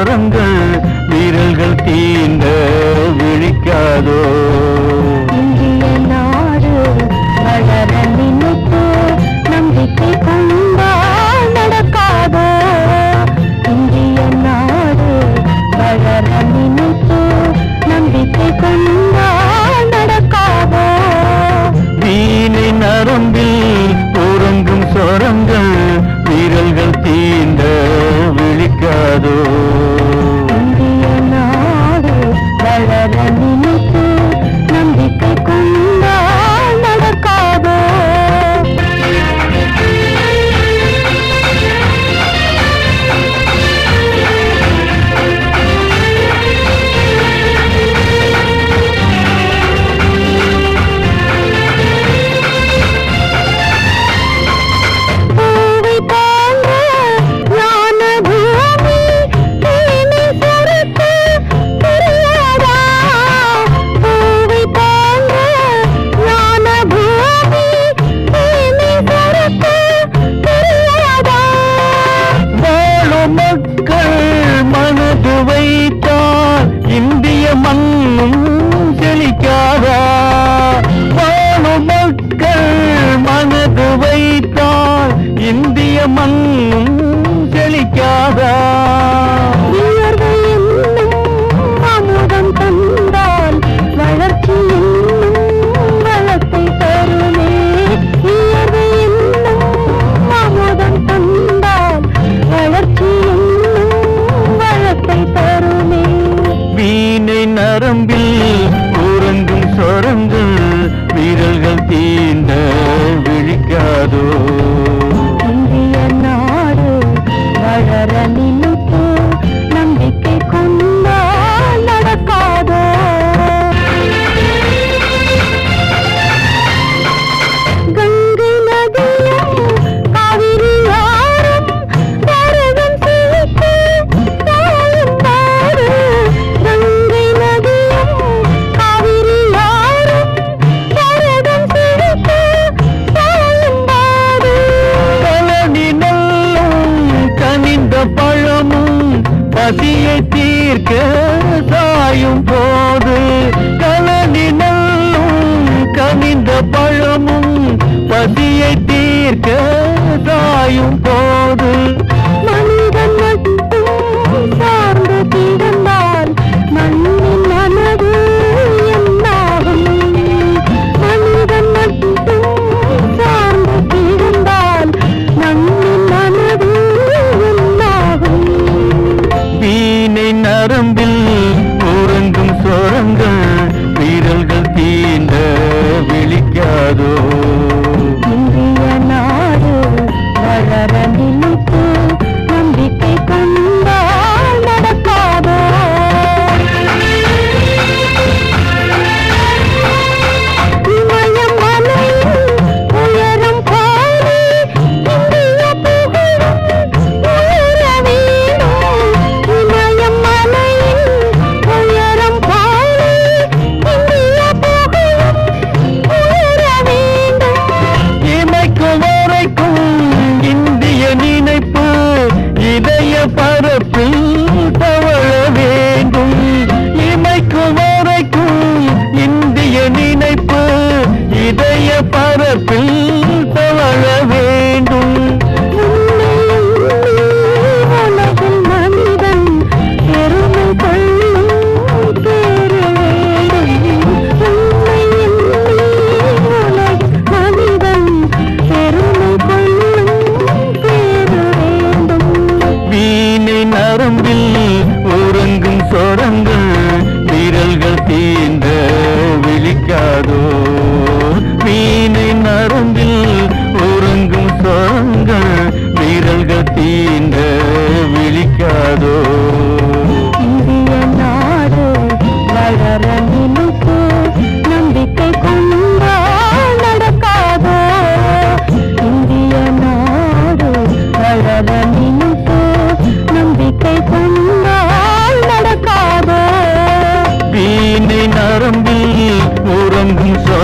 நரம்பில் உறங்கும் மக்கள் மனது வைத்த பழமும் பதியை தீர்க்க தாயும் போது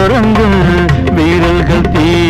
தொடங்கும் வீரர்கள் தீ